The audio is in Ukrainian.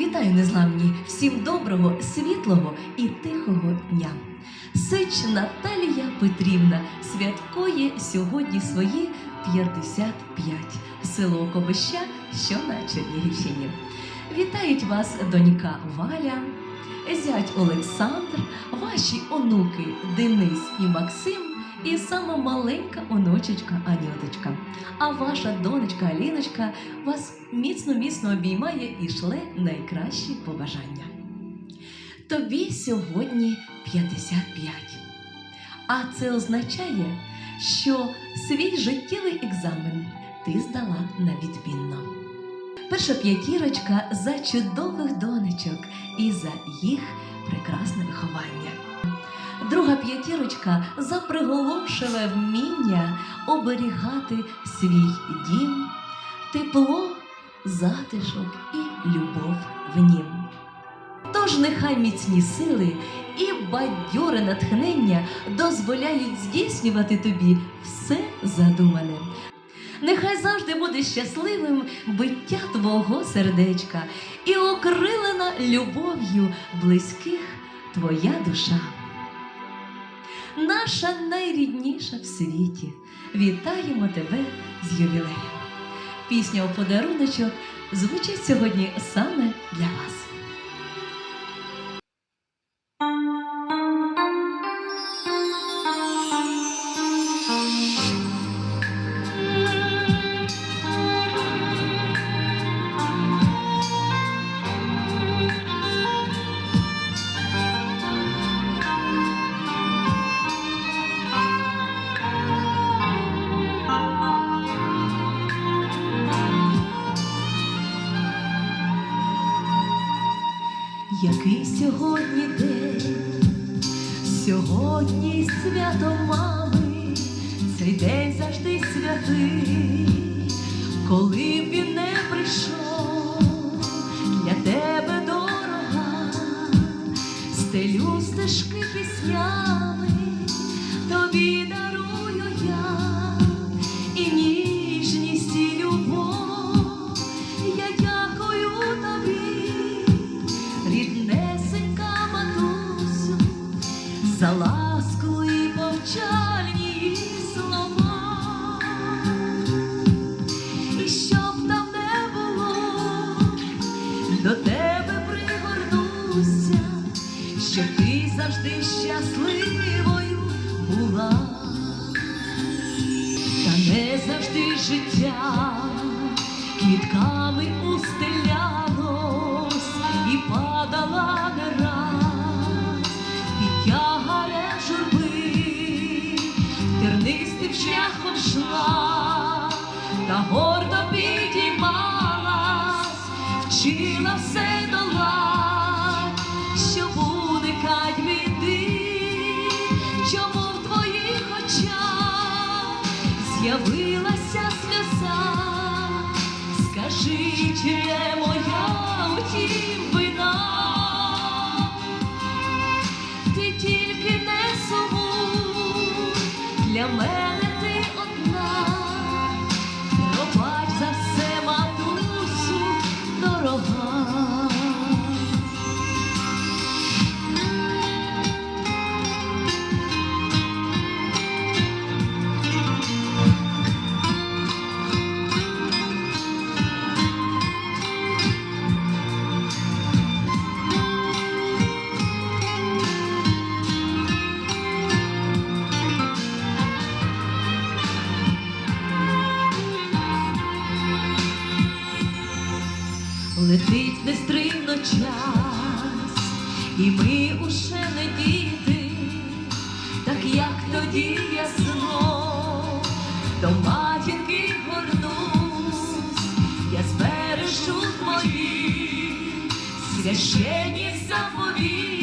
Вітаю незламні! Всім доброго, світлого і тихого дня. Сич Наталія Петрівна святкує сьогодні свої 55. Село Кобища, що на Чернігівщині. Вітають вас донька Валя, зять Олександр, ваші онуки Денис і Максим, і сама маленька онучечка Анюточка. А ваша донечка Аліночка вас міцно-міцно обіймає і шле найкращі побажання. Тобі сьогодні 55. А це означає, що свій життєвий екзамен ти здала на відмінно. Перша п'ятірочка за чудових донечок і за їх прекрасне виховання. Друга п'ятірочка за приголомшиве вміння оберігати свій дім, тепло, затишок і любов в нім. Тож нехай міцні сили і бадьоре натхнення дозволяють здійснювати тобі все задумане. Нехай завжди буде щасливим биття твого сердечка і окрилена любов'ю близьких твоя душа. Наша найрідніша в світі. Вітаємо тебе з ювілеєм. Пісня у подаруночок звучить сьогодні саме для вас. Який сьогодні день, сьогодні свято мами, цей день завжди святий, коли б він не прийшов для тебе дорога, стелю стежки піснями, тобі ти щасливою була. Та не завжди життя квітками устелялось і падала не раз під тягарем журби, тернистим шляхом йшла, та гордо підіймалась, вчила все żyć, nie Летить нестримно час, і ми уже не діти, так як тоді ясно, до матінки горнусь, я збережу твої священні заповіти,